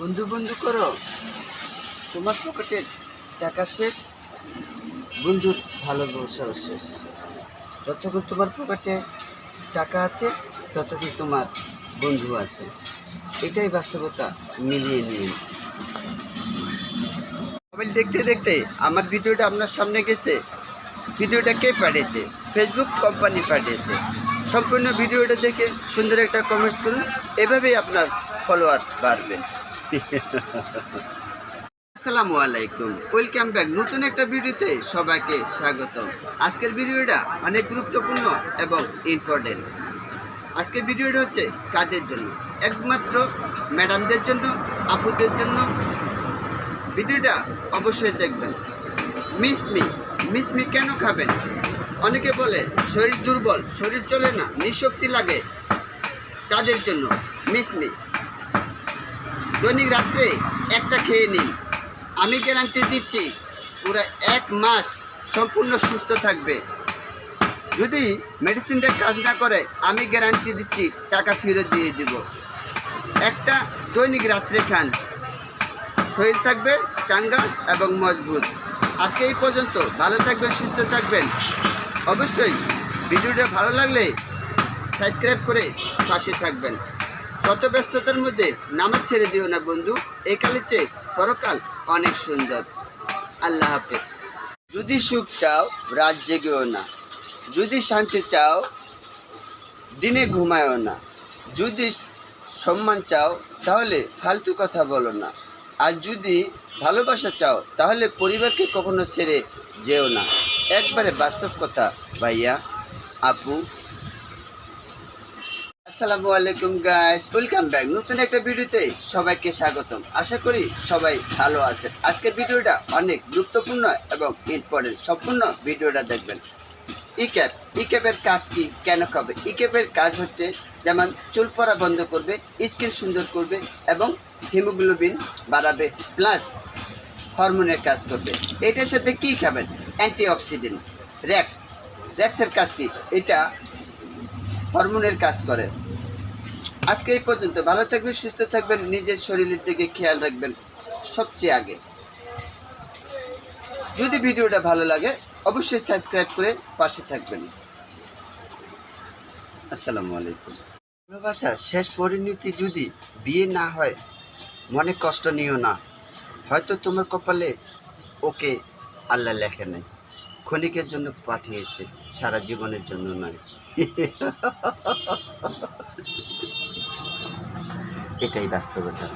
বন্ধু বন্ধু করো। তোমার পকেটে টাকা শেষ, বন্ধুর ভালোবাসাও শেষ। যতক্ষণ তোমার পকেটে টাকা আছে, ততক্ষণ তোমার বন্ধু আছে। এটাই বাস্তবতা, মিলিয়ে নিয়ে। মোবাইল দেখতে দেখতে আমার ভিডিওটা আপনার সামনে গেছে। ভিডিওটা কে পাঠিয়েছে? ফেসবুক কোম্পানি পাঠিয়েছে। সম্পূর্ণ ভিডিওটা দেখে সুন্দর একটা কমেন্টস করুন। এভাবেই আপনার ফলোয়ার বাড়বে। আসসালামু আলাইকুম। ওয়েলকাম ব্যাক নতুন একটা ভিডিওতে সবাইকে স্বাগত আজকের ভিডিওটা অনেক গুরুত্বপূর্ণ এবং ইম্পর্টেন্ট আজকের ভিডিওটা হচ্ছে কাদের জন্য? একমাত্র ম্যাডামদের জন্য, আপুদের জন্য। ভিডিওটা অবশ্যই দেখবেন। মিস মি মিস মি কেন খাবেন? অনেকে বলে, শরীর দুর্বল, শরীর চলে না, নিঃশক্তি লাগে। তাদের জন্য? মিস মি দৈনিক রাত্রে একটা খেয়ে নিন। আমি গ্যারান্টি দিচ্ছি ওরা এক মাস সম্পূর্ণ সুস্থ থাকবে। যদি মেডিসিনটা কাজ না করে, আমি গ্যারান্টি দিচ্ছি, টাকা ফেরত দিয়ে দিব। একটা দৈনিক রাত্রে খান। শরীর থাকবে চাঙ্গা এবং মজবুত। আজকে এই পর্যন্ত, ভালো থাকবেন, সুস্থ থাকবেন। অবশ্যই ভিডিওটা ভালো লাগলে সাবস্ক্রাইব করে পাশে থাকবেন। কত ব্যস্ততার মধ্যে নামাজ ছেড়ে দিও না, বন্ধু। এই কালের চেয়ে পরকাল অনেক সুন্দর। আল্লাহ হাফেজ। যদি সুখ চাও, রাত জেগেও না। যদি শান্তি চাও, দিনে ঘুমায়ও না। যদি সম্মান চাও, তাহলে ফালতু কথা বলো না। আর যদি ভালোবাসা চাও, তাহলে পরিবারকে কখনো ছেড়ে যেও না। একবারে বাস্তব কথা, ভাইয়া, আপু আসসালামু আলাইকুম গাইস ওয়েলকাম ব্যাক নতুন একটা ভিডিওতে সবাইকে স্বাগতম। আশা করি সবাই ভালো আছেন। আজকের ভিডিওটা অনেক গুরুত্বপূর্ণ এবং ইম্পর্টেন্ট সম্পূর্ণ ভিডিওটা দেখবেন। ই ক্যাপ ই ক্যাপের কাজ কি, কেন হবে ই ক্যাপের কাজ হচ্ছে যেমন চুল পড়া বন্ধ করবে, স্কিন সুন্দর করবে এবং হিমোগ্লোবিন বাড়াবে প্লাস হরমোনের কাজ করবে। এটার সাথে কি খাবেন? অ্যান্টিঅক্সিডেন্ট। র্যাক্স র্যাক্সের কাজ কি? এটা হরমোনের কাজ করে। আজকে এই পর্যন্ত। ভালো থাকবেন, সুস্থ থাকবেন, নিজের শরীরের দিকে খেয়াল রাখবেন সবচেয়ে আগে। যদি ভিডিওটা ভালো লাগে, অবশ্যই সাবস্ক্রাইব করে পাশে থাকবেন। আসসালামু আলাইকুম। ভালোবাসা শেষ পরিণতি যদি বিয়ে না হয়, মনে কষ্ট নিও না। হয়তো তোমার কপালে ওকে আল্লাহ লেখে নাই। ক্ষণিকের জন্য পাঠিয়েছে, সারা জীবনের জন্য নয়। এটাই বাস্তবতা।